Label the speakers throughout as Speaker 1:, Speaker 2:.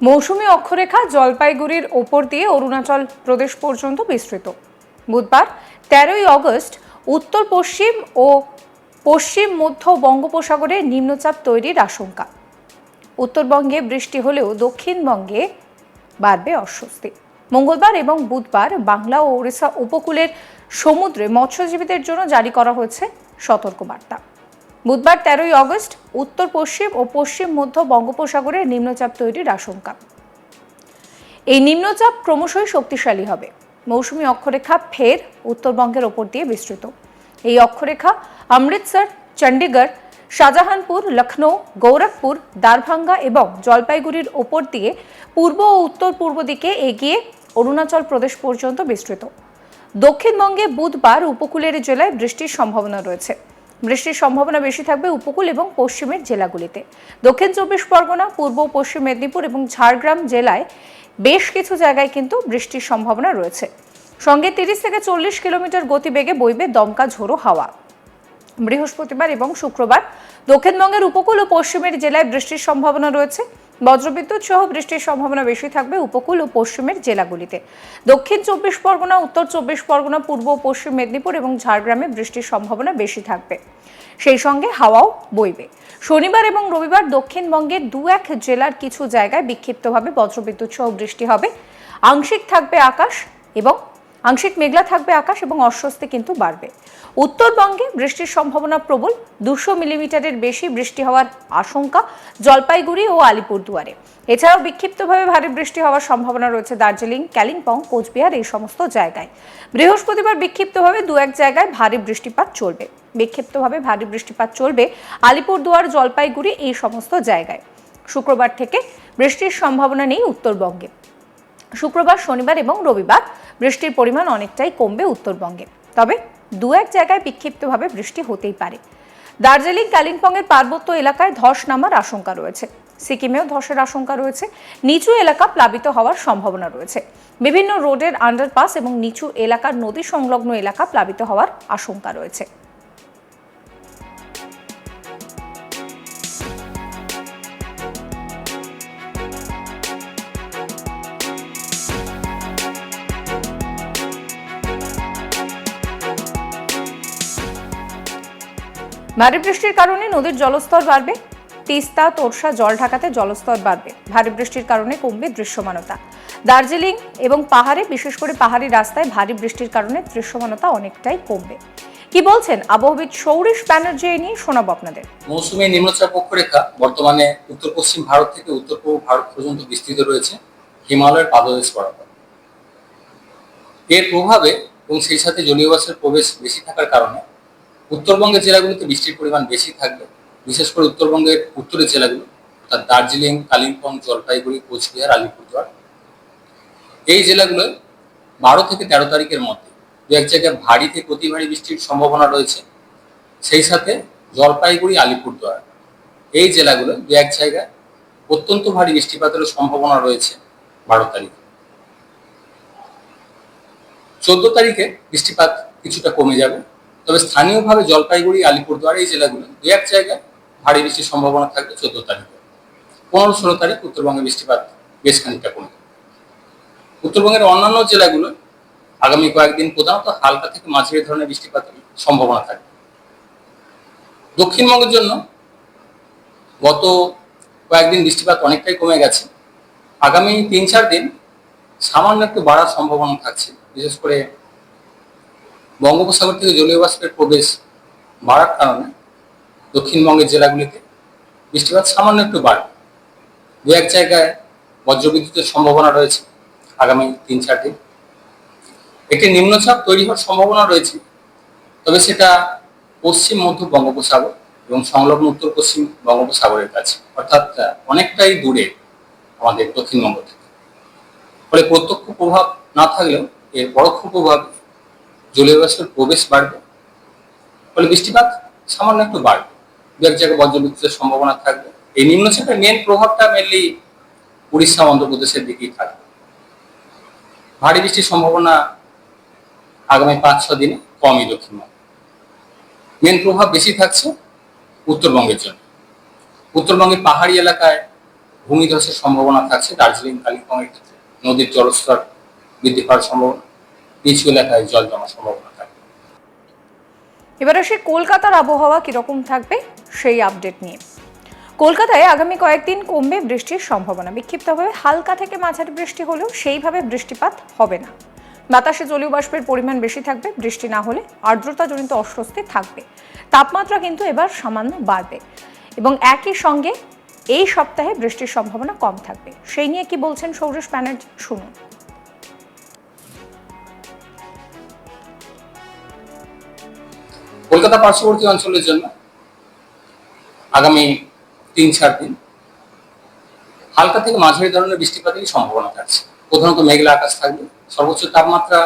Speaker 1: মৌসুমী অক্ষরেখা জলপাইগুড়ির ওপর দিয়ে অরুণাচল প্রদেশ পর্যন্ত বিস্তৃত। বুধবার তেরোই অগস্ট উত্তর পশ্চিম ও পশ্চিম মধ্য বঙ্গোপসাগরে নিম্নচাপ তৈরির আশঙ্কা। উত্তরবঙ্গে বৃষ্টি হলেও দক্ষিণবঙ্গে বাড়বে অস্বস্তি। মঙ্গলবার এবং বুধবার বাংলা ও ওড়িশা উপকূলের সমুদ্রে মৎস্যজীবীদের জন্য জারি করা হয়েছে সতর্কবার্তা। বুধবার তেরোই অগস্ট উত্তর পশ্চিম ও পশ্চিম মধ্য বঙ্গোপসাগরে নিম্নচাপ তৈরির আশঙ্কা। এই নিম্নচাপ ক্রমশই শক্তিশালী হবে। মৌসুমী অক্ষরেখা ফের উত্তরবঙ্গের ওপর দিয়ে বিস্তৃত। এই অক্ষরেখা অমৃতসর, চণ্ডীগড়, শাহজাহানপুর লখনৌ গৌরখপুর, দারভাঙ্গা এবং জলপাইগুড়ির ওপর দিয়ে পূর্ব ও উত্তর পূর্ব দিকে এগিয়ে অরুণাচল প্রদেশ পর্যন্ত বিস্তৃত। দক্ষিণবঙ্গে বুধবার উপকূলের জেলায় বৃষ্টির সম্ভাবনা রয়েছে। বৃষ্টির সম্ভাবনা বেশি থাকবে উপকূল এবং পশ্চিমের জেলাগুলিতে। দক্ষিণ চব্বিশ পরগনা, পূর্ব পশ্চিম মেদিনীপুর এবং ঝাড়গ্রাম জেলায় বেশ কিছু জায়গায় কিন্তু বৃষ্টির সম্ভাবনা রয়েছে। সঙ্গে তিরিশ থেকে চল্লিশ কিলোমিটার গতিবেগে বইবে দমকা ঝোড়ো হাওয়া। বৃহস্পতিবার এবং শুক্রবার দক্ষিণবঙ্গের উপকূল ও পশ্চিমের জেলায় বৃষ্টির সম্ভাবনা রয়েছে। বজ্রবিদ্যুৎ সহ বৃষ্টির সম্ভাবনা বেশি থাকবে উপকূল ও পশ্চিমের জেলাগুলিতে। দক্ষিণ চব্বিশ পরগনা, উত্তর চব্বিশ পরগনা, পূর্ব ও পশ্চিম মেদিনীপুর এবং ঝাড়গ্রামে বৃষ্টির সম্ভাবনা বেশি থাকবে। সেই সঙ্গে হাওয়াও বইবে। শনিবার এবং রবিবার দক্ষিণবঙ্গের দু এক জেলার কিছু জায়গায় বিক্ষিপ্তভাবে বজ্রবিদ্যুৎ সহ বৃষ্টি হবে। আংশিক থাকবে আকাশ এবং আংশিক মেঘলা থাকবে আকাশ এবং অস্বস্তি কিন্তু বাড়বে। উত্তরবঙ্গে বৃষ্টির সম্ভাবনা প্রবল, দুশো মিলিমিটারের বেশি বৃষ্টি হওয়ার আশঙ্কা জলপাইগুড়ি ও আলিপুরদুয়ারে। এছাড়াও বিক্ষিপ্তভাবে ভারী বৃষ্টি হওয়ার সম্ভাবনা রয়েছে দার্জিলিং কালিম্পং কোচবিহার এই সমস্ত জায়গায়। বৃহস্পতিবার বিক্ষিপ্তভাবে দু এক জায়গায় ভারী বৃষ্টিপাত চলবে। বিক্ষিপ্তভাবে ভারী বৃষ্টিপাত চলবে আলিপুরদুয়ার, জলপাইগুড়ি এই সমস্ত জায়গায়। শুক্রবার থেকে বৃষ্টির সম্ভাবনা নেই উত্তরবঙ্গে। শুক্রবার, শনিবার এবং রবিবার বৃষ্টির পরিমাণ অনেকটাই কমবে উত্তরবঙ্গে। তবে দু এক জায়গায় বিক্ষিপ্তভাবে বৃষ্টি হতেই পারে। দার্জিলিং, কালিম্পংয়ের পার্বত্য এলাকায় ধস নামার আশঙ্কা রয়েছে। সিকিমেও ধসের আশঙ্কা রয়েছে। নিচু এলাকা প্লাবিত হওয়ার সম্ভাবনা রয়েছে। বিভিন্ন রোডের আন্ডারপাস এবং নিচু এলাকার নদী সংলগ্ন এলাকা প্লাবিত হওয়ার আশঙ্কা রয়েছে। ভারী বৃষ্টির কারণে নদীর জলস্তর বাড়বে। তিস্তা, তোরসা, জল ঢাকাতে জলস্তর বাড়বে। ভারী বৃষ্টির কারণে কমবে দৃশ্যমানতা। দার্জিলিং এবং পাহাড়ে, বিশেষ করে পাহাড়ি রাস্তায় ভারী বৃষ্টির কারণে দৃশ্যমানতা অনেকটাই কমবে। কি বলছেন আবহবিদ সৌরিশ ব্যানার্জি নিয়ে শোনাবো আপনাদের।
Speaker 2: মৌসুমী নিম্নচাপ অক্ষরেখা বর্তমানে উত্তর পশ্চিম ভারত থেকে উত্তর পূর্ব ভারত পর্যন্ত বিস্তৃত রয়েছে। হিমালয়ের পাদদেশ বরাবর। এর প্রভাবে এবং সেই সাথে জলীয় বাষ্পের প্রবেশ বেশি থাকার কারণে উত্তরবঙ্গের জেলাগুলোতে বৃষ্টির পরিমাণ বেশি থাকবে বিশেষ করে উত্তরবঙ্গের উত্তরের জেলাগুলো অর্থাৎ দার্জিলিং, কালিম্পং, জলপাইগুড়ি, কোচবিহার, আলিপুরদুয়ার, এই জেলাগুলোয় বারো থেকে তেরো তারিখের মধ্যে দু এক জায়গায় ভারী থেকে অতি ভারী বৃষ্টির সম্ভাবনা রয়েছে। সেই সাথে জলপাইগুড়ি, আলিপুরদুয়ার, এই জেলাগুলো দু এক জায়গায় অত্যন্ত ভারী বৃষ্টিপাতের সম্ভাবনা রয়েছে বারো তারিখে। চোদ্দ তারিখে বৃষ্টিপাত কিছুটা কমে যাবে। তবে স্থানীয়ভাবে জলপাইগুড়ি, আলিপুরদুয়ার এই জেলাগুলো দু এক জায়গায় ভারী বৃষ্টির সম্ভাবনা থাকবে চোদ্দ তারিখে। পনেরো ষোলো তারিখ উত্তরবঙ্গে বৃষ্টিপাত বেশ খানিকটা কমে উত্তরবঙ্গের অন্যান্য জেলাগুলো আগামী কয়েকদিন প্রধানত হালকা থেকে মাঝারি ধরনের বৃষ্টিপাতের সম্ভাবনা থাকবে। দক্ষিণবঙ্গের জন্য গত কয়েকদিন বৃষ্টিপাত অনেকটাই কমে গেছে। আগামী তিন চার দিন সামান্য একটু বাড়ার সম্ভাবনা থাকছে, বিশেষ করে বঙ্গোপসাগর থেকে জলীয় বাষ্পের প্রবেশ বাড়ার কারণে দক্ষিণবঙ্গের জেলাগুলিতে বৃষ্টিপাত সামান্য একটু বাড়বে। দু এক জায়গায় বজ্রবিদ্যুতের সম্ভাবনা রয়েছে আগামী তিন চার দিন। একটি নিম্নচাপ তৈরি হওয়ার সম্ভাবনা রয়েছে, তবে সেটা পশ্চিম মধ্য বঙ্গোপসাগর এবং সংলগ্ন উত্তর পশ্চিম বঙ্গোপসাগরের কাছে, অর্থাৎ অনেকটাই দূরে আমাদের দক্ষিণবঙ্গ থেকে। ফলে প্রত্যক্ষ প্রভাব না থাকলেও এর পরোক্ষ প্রভাব জলীয় বাষ্পের প্রবেশ বাড়বে, ফলে বৃষ্টিপাত সামান্য একটু বাড়বে। দু এক জায়গায় বজ্রবিদ্যুতের সম্ভাবনা থাকবে। এই নিম্নচাপের মেন প্রভাবটা মেনলি উড়িষ্যা অন্ধ্রপ্রদেশের দিকেই থাকবে। ভারী বৃষ্টির সম্ভাবনা আগামী পাঁচ ছ দিনে কমই দক্ষিণবঙ্গে। মেন প্রভাব বেশি থাকছে উত্তরবঙ্গের জন্য। উত্তরবঙ্গের পাহাড়ি এলাকায় ভূমিধসের সম্ভাবনা থাকছে। দার্জিলিং, কালিম্পং এর ক্ষেত্রে নদীর জলস্তর বৃদ্ধি পাওয়ার সম্ভাবনা। নিচু এলাকায় জল জমার সম্ভাবনা থাকে।
Speaker 1: এবার আসি কলকাতার আবহাওয়া কীরকম থাকবে সেই আপডেট নিয়ে। কলকাতায় আগামী কয়েকদিন কমবে বৃষ্টির সম্ভাবনা। বিক্ষিপ্তভাবে হালকা থেকে মাঝারি বৃষ্টি হলেও সেইভাবে বৃষ্টিপাত হবে না। বাতাসে জলীয় বাষ্পের পরিমাণ বেশি থাকবে, বৃষ্টি না হলে আর্দ্রতাজনিত অস্বস্তি থাকবে। তাপমাত্রা কিন্তু এবার সামান্য বাড়বে এবং একই সঙ্গে এই সপ্তাহে বৃষ্টির সম্ভাবনা কম থাকবে। সেই নিয়ে কি বলছেন সৌরেশ ব্যানার্জি? শুনুন।
Speaker 2: কলকাতা পার্শ্ববর্তী অঞ্চলের জন্য আগামী তিন চার দিন হালকা থেকে মাঝারি ধরনের বৃষ্টিপাতের সম্ভাবনা থাকছে। প্রধানত মেঘলা আকাশ থাকবে। সর্বোচ্চ তাপমাত্রা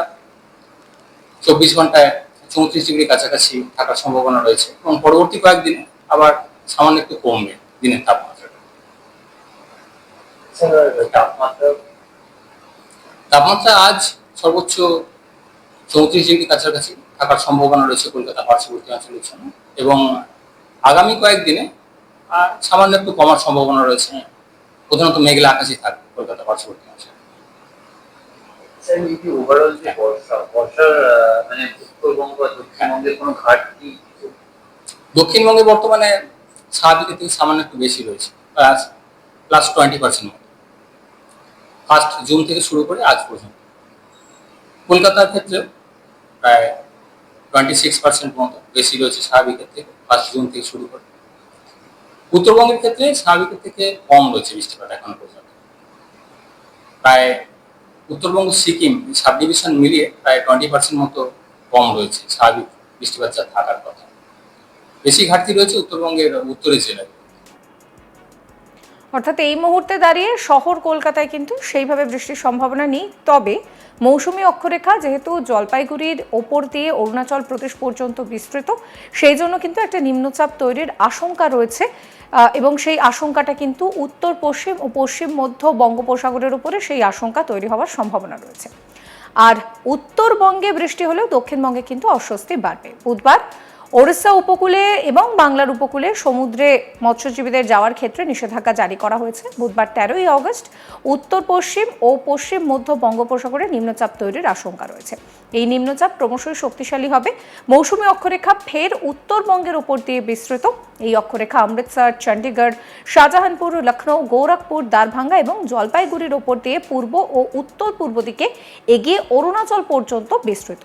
Speaker 2: চব্বিশ ঘন্টায় চৌত্রিশ ডিগ্রি কাছাকাছি থাকার সম্ভাবনা রয়েছে এবং পরবর্তী কয়েকদিনে আবার সামান্য একটু কমবে দিনের তাপমাত্রাটা
Speaker 3: তাপমাত্রা?
Speaker 2: তাপমাত্রা আজ সর্বোচ্চ চৌত্রিশ ডিগ্রি কাছাকাছি। থাকার সম্ভাবনা রয়েছে কলকাতা পার্শ্ববর্তী অঞ্চলের জন্য। এবং আগামী কয়েকদিনে সামান্য একটু কমার সম্ভাবনা রয়েছে। প্রধানত মেঘলা আকাশই থাকবে কলকাতা পার্শ্ববর্তী অঞ্চলে
Speaker 3: মানে
Speaker 2: দক্ষিণবঙ্গে বর্তমানে স্বাভাবিকের থেকে সামান্য একটু বেশি রয়েছে plus twenty percent first June থেকে শুরু করে আজ পর্যন্ত। কলকাতার ক্ষেত্রে প্রায় টোয়েন্টি সিক্স পার্সেন্ট মতো বেশি রয়েছে স্বাভাবিকের ফার্স্ট জুন থেকে শুরু করে। উত্তরবঙ্গের ক্ষেত্রে স্বাভাবিকের থেকে কম রয়েছে বৃষ্টিপাত পর্যন্ত। প্রায় উত্তরবঙ্গ, সিকিম সাব ডিভিশন মিলিয়ে প্রায় টোয়েন্টি পার্সেন্ট মতো কম রয়েছে স্বাভাবিক বৃষ্টিপাত যা থাকার কথা। বেশি ঘাটতি রয়েছে উত্তরবঙ্গের উত্তরের জেলায়।
Speaker 1: অর্থাৎ এই মুহূর্তে দাঁড়িয়ে শহর, কলকাতায় কিন্তু সেইভাবে বৃষ্টির সম্ভাবনা নেই। তবে মৌসুমী অক্ষরেখা যেহেতু জলপাইগুড়ির ওপর দিয়ে অরুণাচল প্রদেশ পর্যন্ত বিস্তৃত, সেই জন্য কিন্তু একটা নিম্নচাপ তৈরির আশঙ্কা রয়েছে এবং সেই আশঙ্কাটা কিন্তু উত্তর, পশ্চিম ও পশ্চিম মধ্য বঙ্গোপসাগরের উপরে সেই আশঙ্কা তৈরি হওয়ার সম্ভাবনা রয়েছে। আর উত্তরবঙ্গে বৃষ্টি হলেও দক্ষিণবঙ্গে কিন্তু অস্বস্তি বাড়বে। বুধবার ওড়িশা উপকূলে এবং বাংলার উপকূলে সমুদ্রে মৎস্যজীবীদের যাওয়ার ক্ষেত্রে নিষেধাজ্ঞা জারি করা হয়েছে। বুধবার তেরোই অগস্ট উত্তর পশ্চিম ও পশ্চিম মধ্য বঙ্গোপসাগরে নিম্নচাপ তৈরির আশঙ্কা রয়েছে। এই নিম্নচাপ ক্রমশই শক্তিশালী হবে। মৌসুমী অক্ষরেখা ফের উত্তরবঙ্গের উপর দিয়ে বিস্তৃত। এই অক্ষরেখা অমৃতসর চণ্ডীগড় শাহজাহানপুর লখনৌ গোরখপুর, দারভাঙ্গা এবং জলপাইগুড়ির ওপর দিয়ে পূর্ব ও উত্তর পূর্ব দিকে এগিয়ে অরুণাচল পর্যন্ত বিস্তৃত।